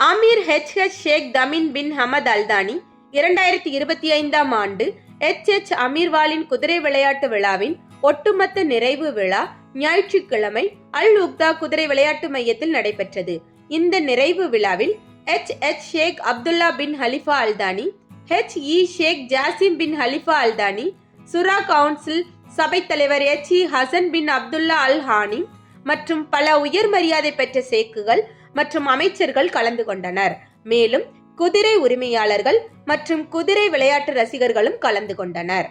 Emir H H Sheikh Tamim bin Hamad Al Thani இரண்டாயிரத்தி இருபத்தி ஐந்தாம் ஆண்டு எச் ஹெச் அமீர்வாலின் குதிரை விளையாட்டு விழாவின் ஒட்டுமொத்த நிறைவு விழா ஞாயிற்றுக்கிழமை அல் உக்தா குதிரை விளையாட்டு மையத்தில் நடைபெற்றது. இந்த நிறைவு விழாவில் H H Sheikh Abdullah bin Khalifa Al Thani H E Sheikh Jassim bin Khalifa Al Thani Shura council சபைத் தலைவர் H E Hassan bin Abdullah Al Hani மற்றும் பல உயர் மரியாதை பெற்ற சேக்குகள் மற்றும் அமைச்சர்கள் கலந்து கொண்டனர். மேலும் குதிரை உரிமையாளர்கள் மற்றும் குதிரை விளையாட்டு ரசிகர்களும் கலந்து கொண்டனர்.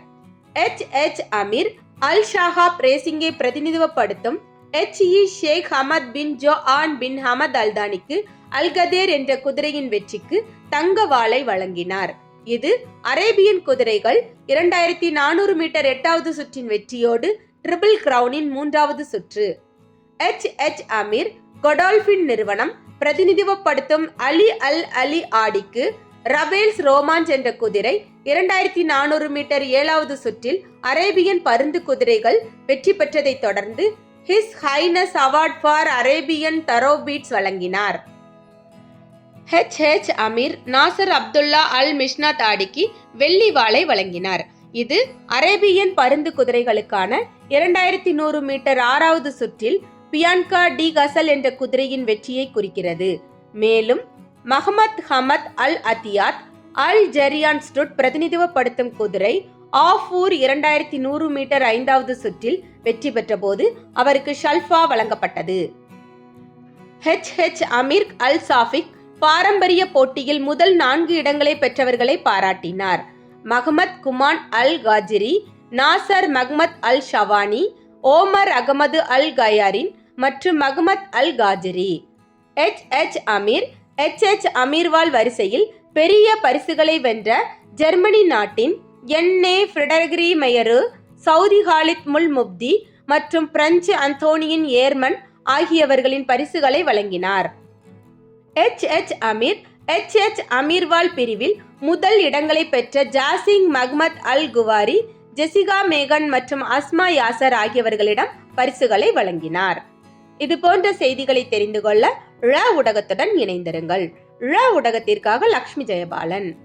H. H. Emir Al Shaqab ரேசிங்கை பிரதிநிதித்துவப்படுத்தும் H. E. Sheikh Hamad bin Joaan bin Hamad அல்தானிக்கு அல்கதேர் என்ற குதிரையின் வெற்றிக்கு தங்க வாளை வழங்கினார். இது அரேபியன் குதிரைகள் இரண்டாயிரத்தி நானூறு மீட்டர் எட்டாவது சுற்றின் வெற்றியோடு ட்ரிபிள் கிரவுனின் மூன்றாவது சுற்று. எச் எச் அமீர் கொடால்பின் நிறுவனம் பிரதிநிதித்துவப்படுத்தும் அலி அல் அலி ஆடிக்கு ரபேல்ஸ் ரோமான்ஸ் என்ற குதிரை இரண்டாயிரத்தி நானூறு மீட்டர் ஏழாவது சுற்றில் அரேபியன் பருந்து குதிரைகள் வெற்றி பெற்றதைத் தொடர்ந்து His Highness award for Arabian thoroughbreds வழங்கினார். H H Emir Nasser Abdullah Al Misnad ஆடிக்கு வெள்ளி வாளை வழங்கினார். இது அரேபியன் பருந்து குதிரைகளுக்கான இரண்டாயிரத்தி நூறு மீட்டர் ஆறாவது சுற்றில் பியான்கா டி கசல் என்ற குதிரையின் வெற்றியை குறிக்கிறது. மேலும் Mohamed Hamad Al Attiyat Al Jeryan Stud பிரதிநிதித்துவப்படுத்தும் குதிரை ஆஃபூர் இரண்டாயிரத்தி நூறு மீட்டர் ஐந்தாவது சுற்றில் வெற்றி பெற்றபோது அவருக்கு ஷல்ஃபா வழங்கப்பட்டது. ஹெச் ஹெச் அமீர் அல் சாஃபிக் பாரம்பரிய போட்டியில் முதல் நான்கு இடங்களை பெற்றவர்களை பாராட்டினார். மஹமத் குமான் அல் காஜிரி நாசர் மஹ்மத் அல் ஷவானி ஓமர் அகமது அல் கயாரின் மற்றும் Mahmoud Al காஜரி H H Emir H H அமீர்வால் வரிசையில் பெரிய பரிசுகளை வென்ற ஜெர்மனி நாட்டின் என்ஏ ஃபிரெடரிகரி மெயரு சவுதி ஹாலித் முல் முப்தி மற்றும் பிரெஞ்சு அந்தோனியின் ஏர்மன் ஆகியவர்களின் பரிசுகளை வழங்கினார். H H Emir H H அமீர்வால் பிரிவில் முதல் இடங்களை பெற்ற ஜாசிங் மஹ்மத் அல் குவாரி ஜெசிகா மேகன் மற்றும் அஸ்மா யாசர் ஆகியவர்களிடம் பரிசுகளை வழங்கினார். இது போன்ற செய்திகளை தெரிந்து கொள்ள ழ ஊடகத்துடன் இணைந்திருங்கள். ழ ஊடகத்திற்காக லக்ஷ்மி ஜெயபாலன்.